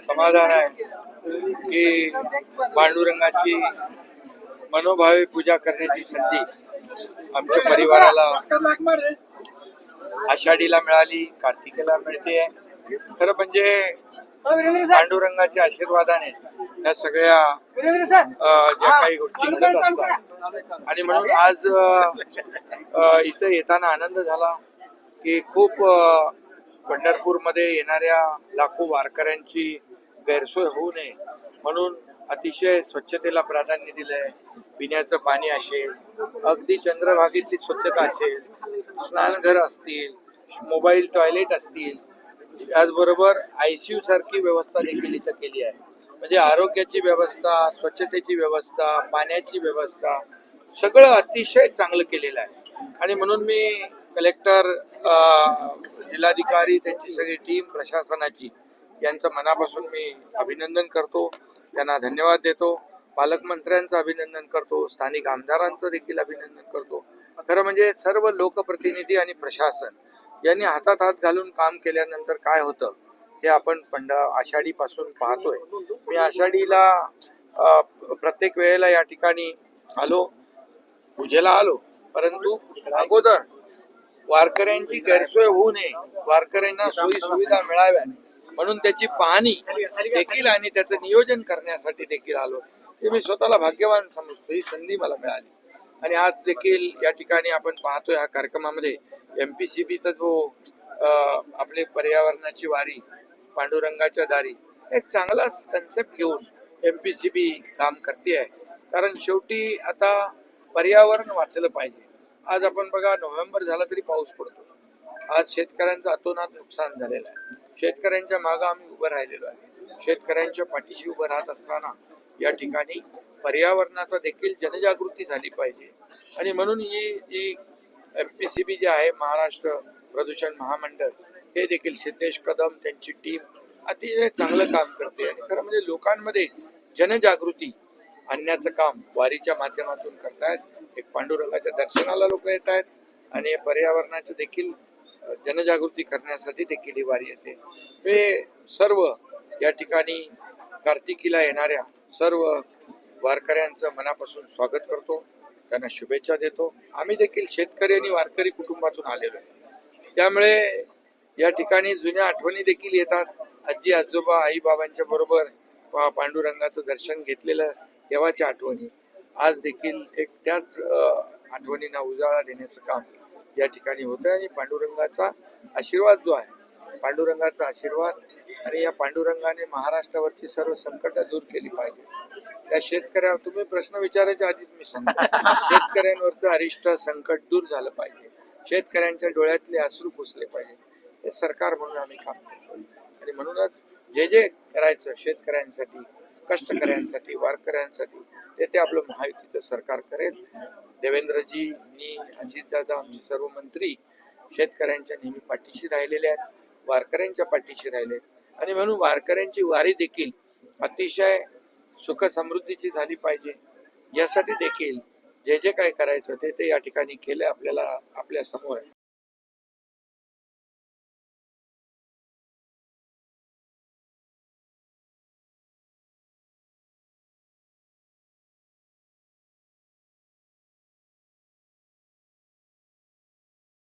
समाधान आहे की पांडुरंगाची मनोभावी पूजा करण्याची संधी आमच्या परिवाराला आषाढीला मिळाली कार्तिकेला मिळते. खरं म्हणजे पांडुरंगाच्या आशीर्वादाने या सगळ्या ज्या काही गोष्टी घडत असतात. आणि म्हणून आज इथं येताना आनंद झाला की खूप पंढरपूरमध्ये येणाऱ्या लाखो वारकऱ्यांची गैरसोय होऊ नये म्हणून अतिशय स्वच्छतेला प्राधान्य दिलं आहे पिण्याचं पाणी असेल अगदी चंद्रभागेतली स्वच्छता असेल स्नानघर असतील मोबाईल टॉयलेट असतील त्याचबरोबर आयसीयू सारखी व्यवस्था देखील इथं केली आहे. म्हणजे आरोग्याची व्यवस्था स्वच्छतेची व्यवस्था पाण्याची व्यवस्था सगळं अतिशय चांगलं केलेलं आहे. आणि म्हणून मी कलेक्टर जिल्हाधिकारी त्यांची सगळी टीम प्रशासनाची. यांचं मनापासून मी अभिनंदन करतो. त्यांना धन्यवाद देतो. पालकमंत्र्यांचं अभिनंदन करतो. स्थानिक आमदारांचं देखील अभिनंदन करतो. खरं म्हणजे सर्व लोकप्रतिनिधी आणि प्रशासन यांनी हातात हात घालून काम केल्यानंतर काय होतं हे आपण पंड आषाढी पासून पाहतोय. मी आषाढीला प्रत्येक वेळेला या ठिकाणी आलो. पूजेला आलो. परंतु अगोदर वारकऱ्यांची गैरसोय होऊ नये. वारकऱ्यांना सोयी सुविधा मिळाव्या म्हणून त्याची पाहणी देखील आणि त्याचं नियोजन करण्यासाठी देखील आलो. ते मी स्वतःला भाग्यवान समजतो. ही संधी मला मिळाली. आणि आज देखील या ठिकाणी आपण पाहतोय ह्या कार्यक्रमामध्ये एम पी सी बीचा जो आपले पर्यावरणाची वारी पांडुरंगाच्या दारी एक चांगलाच कन्सेप्ट घेऊन एम पी सी बी काम करते आहे कारण शेवटी आता पर्यावरण वाचलं पाहिजे. आज आपण बघा नोव्हेंबर झाला तरी पाऊस पडतो. आज शेतकऱ्यांचं अतोनात नुकसान झालेलं आहे. शेतकऱ्यांच्या मागं आम्ही उभं राहिलेलो आहे. शेतकऱ्यांच्या पाठीशी उभं राहत असताना या ठिकाणी पर्यावरणाचा देखील जनजागृती झाली पाहिजे. आणि म्हणून ही जी एम पी सी बी जे आहे महाराष्ट्र प्रदूषण महामंडळ हे देखील सिद्धेश कदम त्यांची टीम अतिशय चांगलं काम करते. आणि खरं म्हणजे लोकांमध्ये जनजागृती आणण्याचं काम वारीच्या माध्यमातून करतायत. एक पांडुरंगाच्या दर्शनाला लोक येत आहेत आणि पर्यावरणाची देखील जनजागृती करण्यासाठी देखील ही वारी येते. हे सर्व या ठिकाणी कार्तिकीला येणाऱ्या सर्व वारकऱ्यांचं मनापासून स्वागत करतो. त्यांना शुभेच्छा देतो. आम्ही देखील शेतकरी आणि वारकरी कुटुंबातून आलेलो आहे. त्यामुळे या ठिकाणी जुन्या आठवणी देखील येतात. आजी आजोबा आई बाबांच्या बरोबर पांडुरंगाचं दर्शन घेतलेलं तेव्हाच्या आठवणी. आज देखील एक त्याच आठवणींना उजाळा देण्याचं काम या ठिकाणी होतं आणि पांडुरंगाचा आशीर्वाद जो आहे पांडुरंगाचा आशीर्वाद आणि या पांडुरंगाने महाराष्ट्रावरची सर्व संकट दूर केली पाहिजे. त्या शेतकऱ्या तुम्ही प्रश्न विचारायच्या आधीच मी सांगतो. शेतकऱ्यांवरचं अरिष्ट संकट दूर झालं पाहिजे. शेतकऱ्यांच्या डोळ्यातले अश्रू पुसले पाहिजे. हे सरकार म्हणून आम्ही काम करतो. आणि म्हणूनच जे जे करायचं शेतकऱ्यांसाठी कष्टकऱ्यांसाठी वारकऱ्यांसाठी ते ते आपलं महायुतीचं सरकार करेल. देवेंद्रजी मी अजितदादा आमचे सर्व मंत्री शेतकऱ्यांच्या नेहमी पाठीशी राहिलेले आहेत वारकऱ्यांच्या पाठीशी राहिले आणि म्हणून वारकऱ्यांची वारी देखील अतिशय सुख समृद्धीची झाली पाहिजे. यासाठी देखील जे जे काय करायचं ते ते या ठिकाणी केलं आपल्याला आपल्यासमोर. आहे